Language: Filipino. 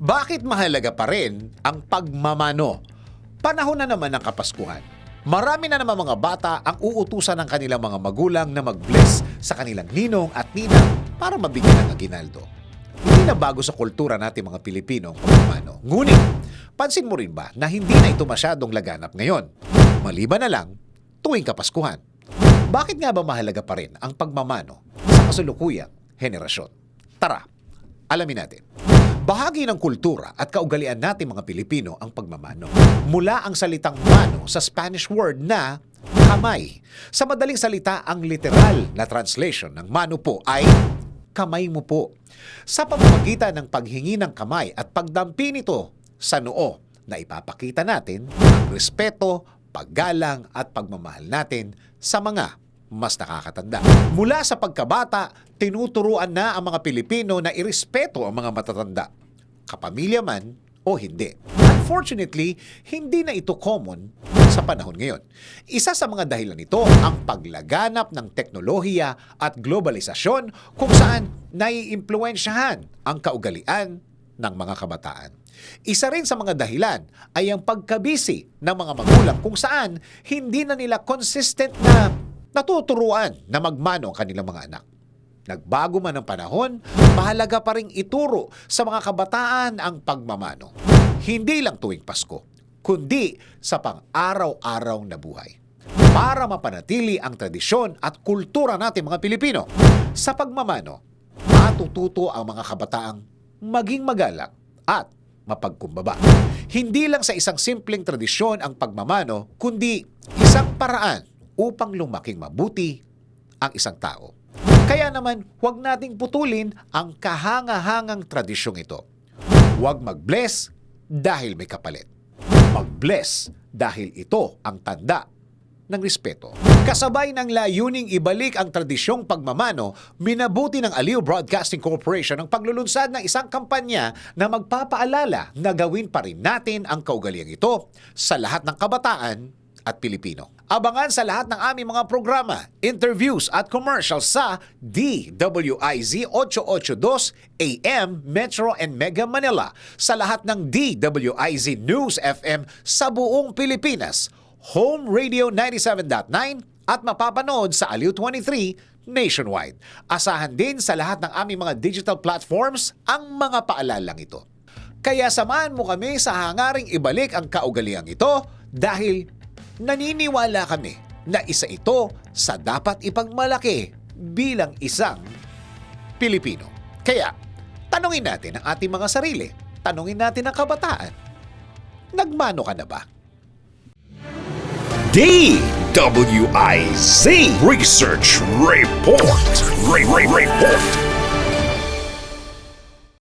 Bakit mahalaga pa rin ang pagmamano? Panahon na naman ng Kapaskuhan. Marami na naman mga bata ang uutusan ng kanilang mga magulang na mag-bless sa kanilang ninong at ninang para mabigyan ng aginaldo. Hindi na bago sa kultura natin mga Pilipino ang pagmamano. Ngunit, pansin mo rin ba na hindi na ito masyadong laganap ngayon? Maliban na lang tuwing Kapaskuhan. Bakit nga ba mahalaga pa rin ang pagmamano sa kasalukuyang henerasyon? Tara, alamin natin. Bahagi ng kultura at kaugalian natin mga Pilipino ang pagmamano. Mula ang salitang mano sa Spanish word na kamay. Sa madaling salita, ang literal na translation ng mano po ay kamay mo po. Sa pamamagitan ng paghingi ng kamay at pagdampi nito sa noo na ipapakita natin ang respeto, paggalang at pagmamahal natin sa mga mas nakakatanda. Mula sa pagkabata, tinuturuan na ang mga Pilipino na irespeto ang mga matatanda, kapamilya man o hindi. Unfortunately, hindi na ito common sa panahon ngayon. Isa sa mga dahilan nito ang paglaganap ng teknolohiya at globalisasyon kung saan naiimpluwensyahan ang kaugalian ng mga kabataan. Isa rin sa mga dahilan ay ang pagkabisi ng mga magulang kung saan hindi na nila consistent na natuturuan na magmano ang kanilang mga anak. Nagbago man ang panahon, mahalaga pa rin ituro sa mga kabataan ang pagmamano. Hindi lang tuwing Pasko, kundi sa pang-araw-araw na buhay. Para mapanatili ang tradisyon at kultura natin mga Pilipino. Sa pagmamano, matututo ang mga kabataang maging magalang at mapagkumbaba. Hindi lang sa isang simpleng tradisyon ang pagmamano, kundi isang paraan upang lumaking mabuti ang isang tao. Kaya naman, huwag nating putulin ang kahangahangang tradisyong ito. Huwag mag-bless dahil may kapalit. Mag-bless dahil ito ang tanda ng respeto. Kasabay ng layuning ibalik ang tradisyong pagmamano, minabuti ng Aliw Broadcasting Corporation ang paglulunsad ng isang kampanya na magpapaalala na gawin pa rin natin ang kaugaliang ito sa lahat ng kabataan at Pilipino. Abangan sa lahat ng aming mga programa, interviews at commercials sa DWIZ 882 AM Metro and Mega Manila sa lahat ng DWIZ News FM sa buong Pilipinas, Home Radio 97.9 at mapapanood sa Aliw 23 nationwide. Asahan din sa lahat ng aming mga digital platforms ang mga paalalang ito. Kaya samahan mo kami sa hangaring ibalik ang kaugaliang ito dahil naniniwala kami na isa ito sa dapat ipagmalaki bilang isang Pilipino. Kaya, tanungin natin ang ating mga sarili. Tanungin natin ang kabataan. Nagmano ka na ba? DWIZ Research Report. Re- Re- Report.